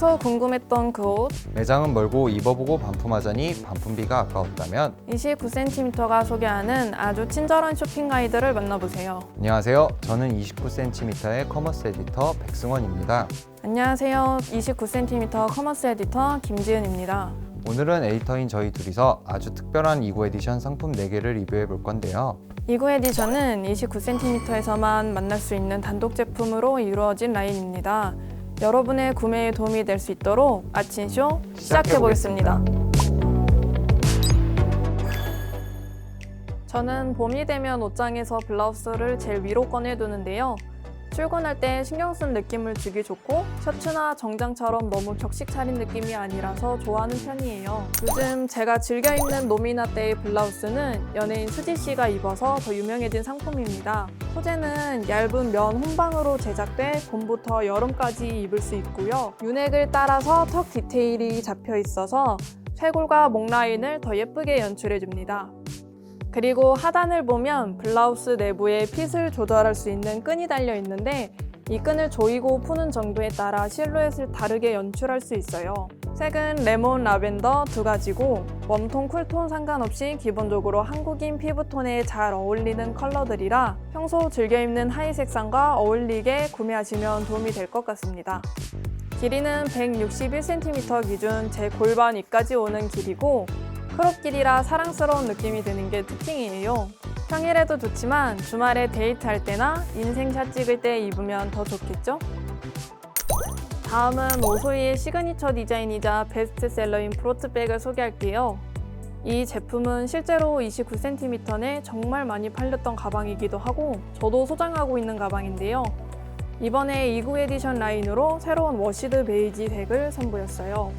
평소 궁금했던 그 옷 매장은 멀고 입어보고 반품하자니 반품비가 아까웠다면 29cm가 소개하는 아주 친절한 쇼핑 가이드를 만나보세요. 안녕하세요. 저는 29cm의 커머스 에디터 백승원입니다. 안녕하세요. 29cm 커머스 에디터 김지은입니다. 오늘은 에디터인 저희 둘이서 아주 특별한 2구 에디션 상품 4개를 리뷰해 볼 건데요. 2구 에디션은 29cm에서만 만날 수 있는 단독 제품으로 이루어진 라인입니다. 여러분의 구매에 도움이 될 수 있도록 아침쇼 시작해 보겠습니다. 저는 봄이 되면 옷장에서 블라우스를 제일 위로 꺼내두는데요. 출근할 때 신경 쓴 느낌을 주기 좋고 셔츠나 정장처럼 너무 격식 차린 느낌이 아니라서 좋아하는 편이에요. 요즘 제가 즐겨 입는 노미나 때의 블라우스는 연예인 수지 씨가 입어서 더 유명해진 상품입니다. 소재는 얇은 면 혼방으로 제작돼 봄부터 여름까지 입을 수 있고요. 윤핵을 따라서 턱 디테일이 잡혀 있어서 쇄골과 목 라인을 더 예쁘게 연출해 줍니다. 그리고 하단을 보면 블라우스 내부에 핏을 조절할 수 있는 끈이 달려 있는데 이 끈을 조이고 푸는 정도에 따라 실루엣을 다르게 연출할 수 있어요. 색은 레몬, 라벤더 두 가지고 웜톤, 쿨톤 상관없이 기본적으로 한국인 피부톤에 잘 어울리는 컬러들이라 평소 즐겨 입는 하의 색상과 어울리게 구매하시면 도움이 될 것 같습니다. 길이는 161cm 기준 제 골반 위까지 오는 길이고 크롭 길이라 사랑스러운 느낌이 드는 게 특징이에요. 평일에도 좋지만 주말에 데이트할 때나 인생샷 찍을 때 입으면 더 좋겠죠? 다음은 오소이의 시그니처 디자인이자 베스트셀러인 프로트백을 소개할게요. 이 제품은 실제로 29cm 내 정말 많이 팔렸던 가방이기도 하고 저도 소장하고 있는 가방인데요. 이번에 2구 에디션 라인으로 새로운 워시드 베이지 색을 선보였어요.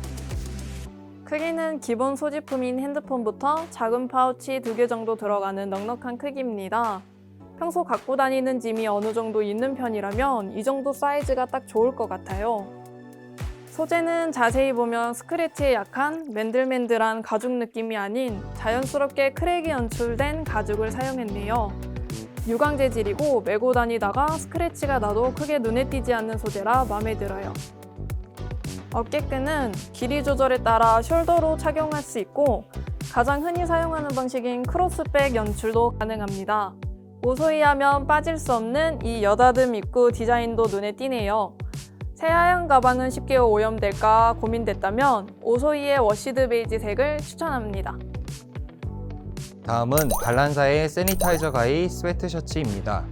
크기는 기본 소지품인 핸드폰부터 작은 파우치 두 개 정도 들어가는 넉넉한 크기입니다. 평소 갖고 다니는 짐이 어느 정도 있는 편이라면 이 정도 사이즈가 딱 좋을 것 같아요. 소재는 자세히 보면 스크래치에 약한 맨들맨들한 가죽 느낌이 아닌 자연스럽게 크랙이 연출된 가죽을 사용했네요. 유광 재질이고 메고 다니다가 스크래치가 나도 크게 눈에 띄지 않는 소재라 마음에 들어요. 어깨끈은 길이 조절에 따라 숄더로 착용할 수 있고 가장 흔히 사용하는 방식인 크로스백 연출도 가능합니다. 오소이 하면 빠질 수 없는 이 여다듬 입구 디자인도 눈에 띄네요. 새하얀 가방은 쉽게 오염될까 고민됐다면 오소이의 워시드 베이지 색을 추천합니다. 다음은 발란사의 세니타이저 가이 스웨트 셔츠입니다.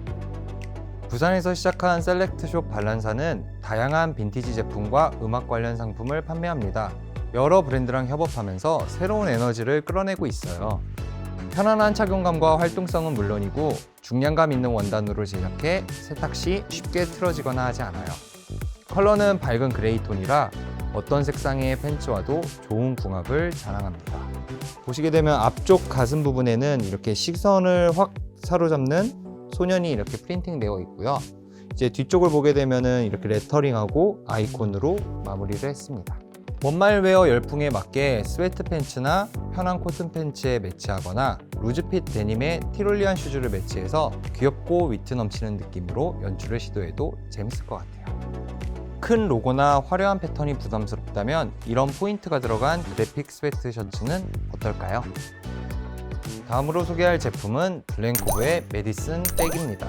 부산에서 시작한 셀렉트숍 발란사는 다양한 빈티지 제품과 음악 관련 상품을 판매합니다. 여러 브랜드랑 협업하면서 새로운 에너지를 끌어내고 있어요. 편안한 착용감과 활동성은 물론이고 중량감 있는 원단으로 제작해 세탁 시 쉽게 틀어지거나 하지 않아요. 컬러는 밝은 그레이 톤이라 어떤 색상의 팬츠와도 좋은 궁합을 자랑합니다. 보시게 되면 앞쪽 가슴 부분에는 이렇게 시선을 확 사로잡는 소년이 이렇게 프린팅되어 있고요. 이제 뒤쪽을 보게 되면은 이렇게 레터링하고 아이콘으로 마무리를 했습니다. 원말웨어 열풍에 맞게 스웨트 팬츠나 편한 코튼 팬츠에 매치하거나 루즈핏 데님에 티롤리안 슈즈를 매치해서 귀엽고 위트 넘치는 느낌으로 연출을 시도해도 재밌을 것 같아요. 큰 로고나 화려한 패턴이 부담스럽다면 이런 포인트가 들어간 그래픽 스웨트 셔츠는 어떨까요? 다음으로 소개할 제품은 블랭코브의 메디슨 백입니다.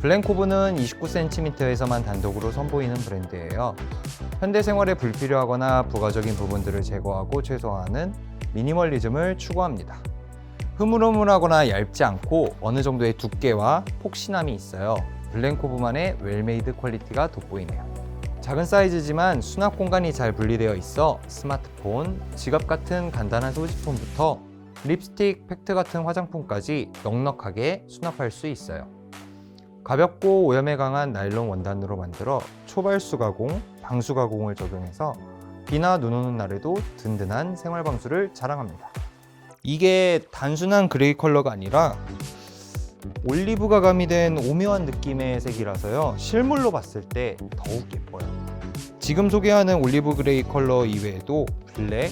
블랭코브는 29cm에서만 단독으로 선보이는 브랜드예요. 현대 생활에 불필요하거나 부가적인 부분들을 제거하고 최소화하는 미니멀리즘을 추구합니다. 흐물흐물하거나 얇지 않고 어느 정도의 두께와 폭신함이 있어요. 블랭코브만의 웰메이드 퀄리티가 돋보이네요. 작은 사이즈지만 수납 공간이 잘 분리되어 있어 스마트폰, 지갑 같은 간단한 소지품부터 립스틱, 팩트 같은 화장품까지 넉넉하게 수납할 수 있어요. 가볍고 오염에 강한 나일론 원단으로 만들어 초발수 가공, 방수 가공을 적용해서 비나 눈 오는 날에도 든든한 생활 방수를 자랑합니다. 이게 단순한 그레이 컬러가 아니라 올리브가 가미된 오묘한 느낌의 색이라서요. 실물로 봤을 때 더욱 예뻐요. 지금 소개하는 올리브 그레이 컬러 이외에도 블랙,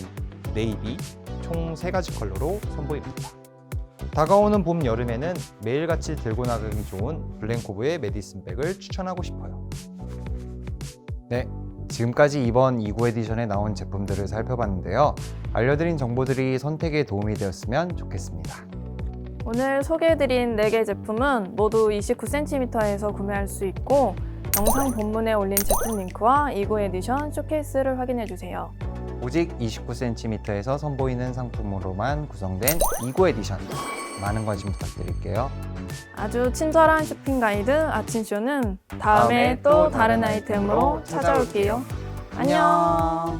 네이비 총세 가지 컬러로 선보입니다. 다가오는 봄 여름에는 매일같이 들고 나가기 좋은 블랭코브의 메디슨 백을 추천하고 싶어요. 네, 지금까지 이번 2구 에디션에 나온 제품들을 살펴봤는데요. 알려드린 정보들이 선택에 도움이 되었으면 좋겠습니다. 오늘 소개해드린 4개 제품은 모두 29cm에서 구매할 수 있고 영상 본문에 올린 제품 링크와 2구 에디션 쇼케이스를 확인해주세요. 오직 29cm에서 선보이는 상품으로만 구성된 2구 에디션. 많은 관심 부탁드릴게요. 아주 친절한 쇼핑 가이드 아침쇼는 다음에 다음에 또또 다른 다른 아이템으로. 찾아올게요. 안녕.